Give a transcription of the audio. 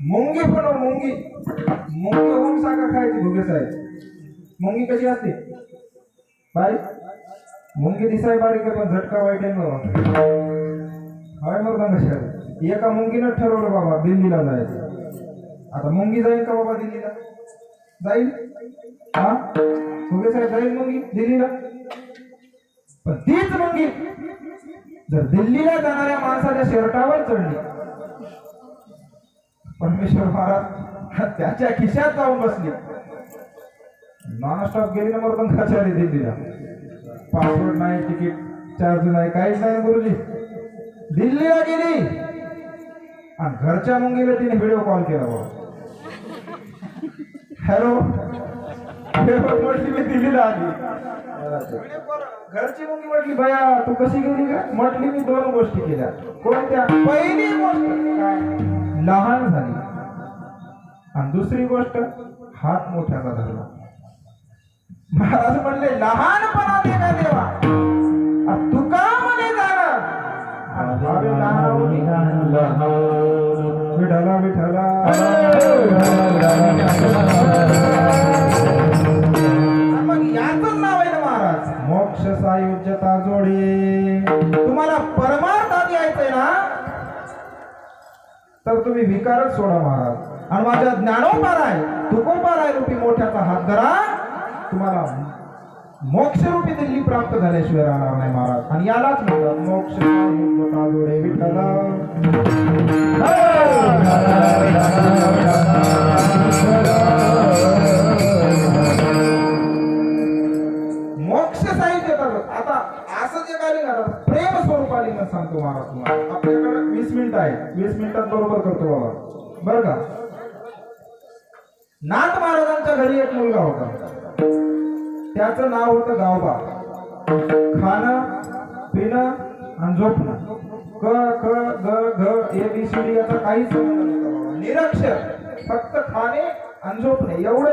मुंगी पण मुंगी. मुंगी होऊन सांगा खायची भुगे साहेब. मुंगी कशी असते? बारीक मुंगी दिसाय बारीक आहे पण झटका वाईट आहे ना हाय मग कशा एका मुंगीनं ठरवलं बाबा दिल्लीला जायचं. आता मुंगी जाईल का बाबा दिल्लीला? जाईल. हा? भुगे साहेब जाईल मुंगी दिल्लीला? पण तीच मुंगी जर दिल्लीला जाणाऱ्या माणसाच्या शर्टावर चढली परमेश्वर महाराज त्याच्या खिशात जाऊन बसली. नॉनस्टॉप गेली नंबर मग कचारी दिल्लीला. पासपोर्ट नाही तिकीट चार्ज नाही काहीच नाही गुरुजी. दिल्लीला गेली. आणि घरच्या मुंगीला तिने व्हिडिओ कॉल केला बाबा हॅलो म्हटली मी दिल्लीला आली. घरची मुंगी म्हटली भया तू कशी गेली का म्हटली मी दोन गोष्टी केल्या. कोणत्या? पहिली गोष्ट काय? लहान झाली. आणि दुसरी गोष्ट हात मोठ्याचा धरला. महाराज म्हणले लहानपणा दे का देवा. आ तुका म्हणे जाणार? आणि भावे लहानावनी विठला विठला मग याच नाव आहे ना महाराज. मोक्ष सायुज्यता जोडे तुम्हाला परमार्थात तुम्ही विकारच सोडा महाराज. आणि माझ्या ज्ञानोपाराय तुकोपाराय रूपी मोठ्याचा हात धरा. तुम्हाला मोक्षरूपी दिल्ली प्राप्त झाल्याशिवाय राहणार नाही महाराज. आणि यालाच म्हणतात मोक्ष जोडे विठ्ठला. मोक्ष साहित्य आता असं जे काय लिहिलं प्रेम स्वरूपाने आलिंगन सांगतो महाराज तुम्हाला. आपल्याकडे वीस मिनिट आहे वीस मिनिटात बरोबर करतो बाबा. बर का? नाथ महाराजांच्या घरी एक मुलगा होता. त्याचं नाव होतं गावबा. खाणं पिणं आणि झोपणं. क ख ग घ ए बी सी डी याचा काहीच निरक्षर. फक्त खाणे आणि झोपणे. एवढं